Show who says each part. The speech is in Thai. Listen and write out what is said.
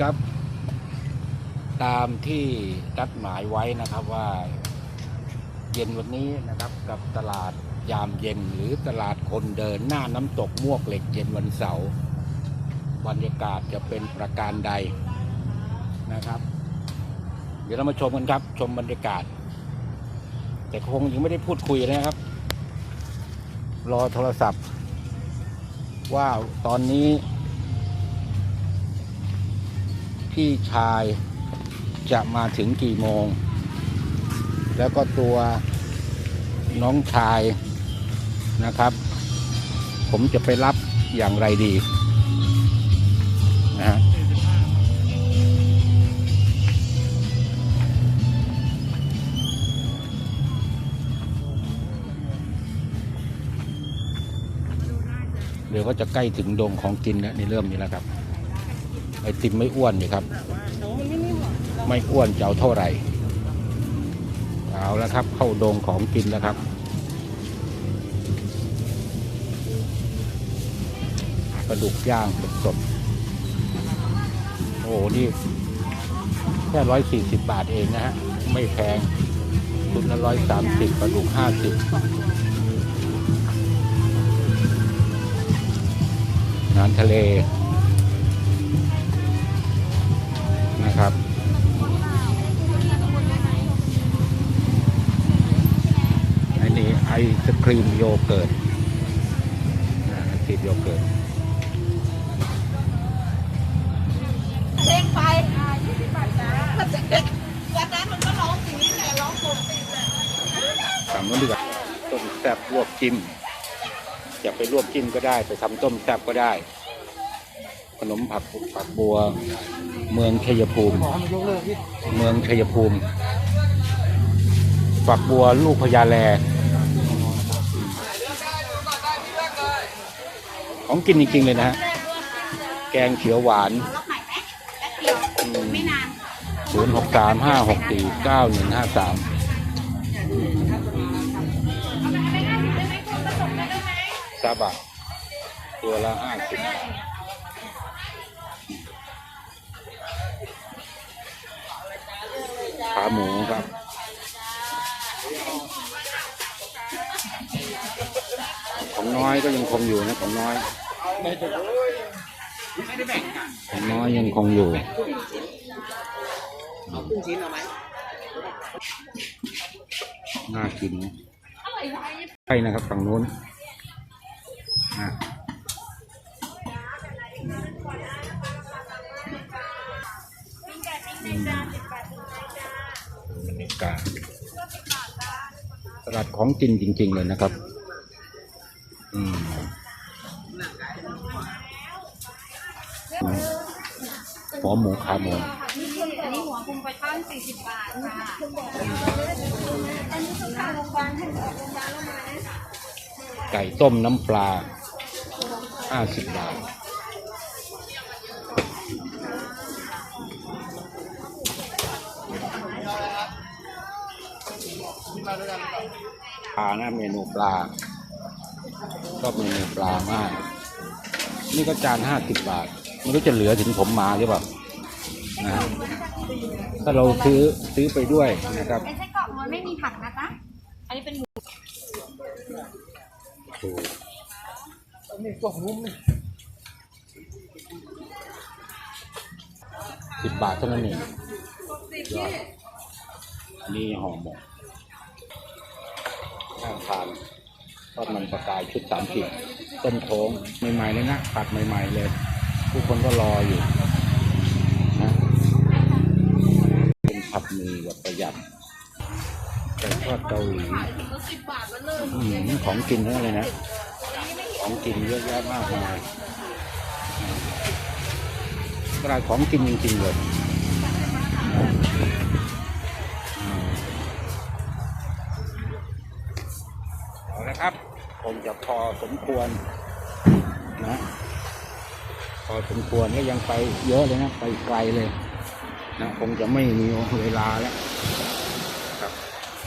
Speaker 1: ครับ ตามที่นัดหมายไว้นะครับว่าเย็นวันนี้นะครับกับตลาดยามเย็นหรือตลาดคนเดินหน้าน้ำตกมวกเหล็กเย็นวันเสาร์บรรยากาศจะเป็นประการใดนะครับ เดี๋ยวเรามาชมกันครับ ชมบรรยากาศ แต่คงยังไม่ได้พูดคุยนะครับ รอโทรศัพท์ ว่าตอนนี้ พี่ชายจะมาถึงกี่โมง แล้วก็ตัวน้องชายนะครับ ผมจะไปรับอย่างไรดีนะฮะเดี๋ยวก็จะใกล้ถึงดงของกินแล้วนี่เริ่มนี้แล้วครับ ไอติมไม่อ้วนนี่ครับ ไม่อ้วนจะเอาเท่าไหร่เอาแล้วครับ เข้าดงของกินแล้วครับปลาดุกย่างสดๆโอ้โหนี่แค่ร้อยสี่สิบบาทเองนะฮะ ไม่แพงชุดละร้อยสามสิบปลาดุกห้าสิบอาหารทะเล ครับ อันนี้ไอศครีมโยเกิร์ตนะไอศครีมโยเกิร์ต
Speaker 2: เพลงไปยี่สิบบาทจ้าวันนั้นมันก็ร้องอย่างนี้แหละร้องปกติแหละ
Speaker 1: สั่งนู้นดีกว่าต้มแซ่บลวกจิ้มจะไปลวกจิ้มก็ได้ ไปทำต้มแซ่บก็ได้ ขนมผักผักบัว เมืองชัยภูมิ เมืองชัยภูมิ ฝักบัวลูกพญาแล ของกินจริงๆเลยนะฮะ แกงเขียวหวาน
Speaker 2: ล็อกใหม่ไหมแป๊บเดียวไม่นาน
Speaker 1: ศูนย์หกสามห้าหกสี่เก้าหนึ่งห้าสาม
Speaker 2: เอาไปให้ห้าสิบได้ไหมคุณผสมกันได้ไหม
Speaker 1: ซาบะตัวละห้าสิบ หมูครับ ของน้อยก็ยังคงอยู่นะของน้อยของน้อยยังคงอยู่
Speaker 3: เอาครึ่งชิ้นเอาไหม
Speaker 1: น่ากินนะใช่นะครับฝั่งนู้นอะอืมบรรยา กาศตลาดของกินจริง ๆ เลยนะครับ อืมหัวหมูขาหมู
Speaker 2: อันนี้หัวคุมไปตั้งสี่สิบบาทค่ะอันนี้ต้องเข้าโรงพยาบาลให้ออกโรงพยาบาลแล้วไหม
Speaker 1: ไก่ต้มน้ำปลาห้าสิบบาท ปลานะเมนูปลาชอบเมนูปลามาก นี่ก็จานห้าสิบบาท ไม่รู้จะเหลือถึงผมมาหรือเปล่านะฮะถ้าเราซื้อซื้อไปด้วยนะครับ
Speaker 2: ไอ้ไส้กรอกมันไม่มีผักนะจ๊ะอันนี้เป็นหมู
Speaker 1: ถูก
Speaker 3: นี่ตัวนุ่มนี่
Speaker 1: สิบบาทเท่านั้นเองยอดอันนี้ห่อหมก ข้างทานทอดมันปลากายชุดสามสิบต้นโค้งใหม่ๆเลยนะผัดใหม่ๆเลยทุกคนก็รออยู่นะเป็นผัดหมีแบบประหยัดไก่ทอดเกาหลีของกินทั้งนั้นเลยนะ ของกินเยอะแยะมากมายตลาดของกินจริงๆเลย จะพอสมควรนะพอสมควรก็ยังไปเยอะเลยนะ ไปไกลเลยนะคงจะไม่มีเวลาแล้ว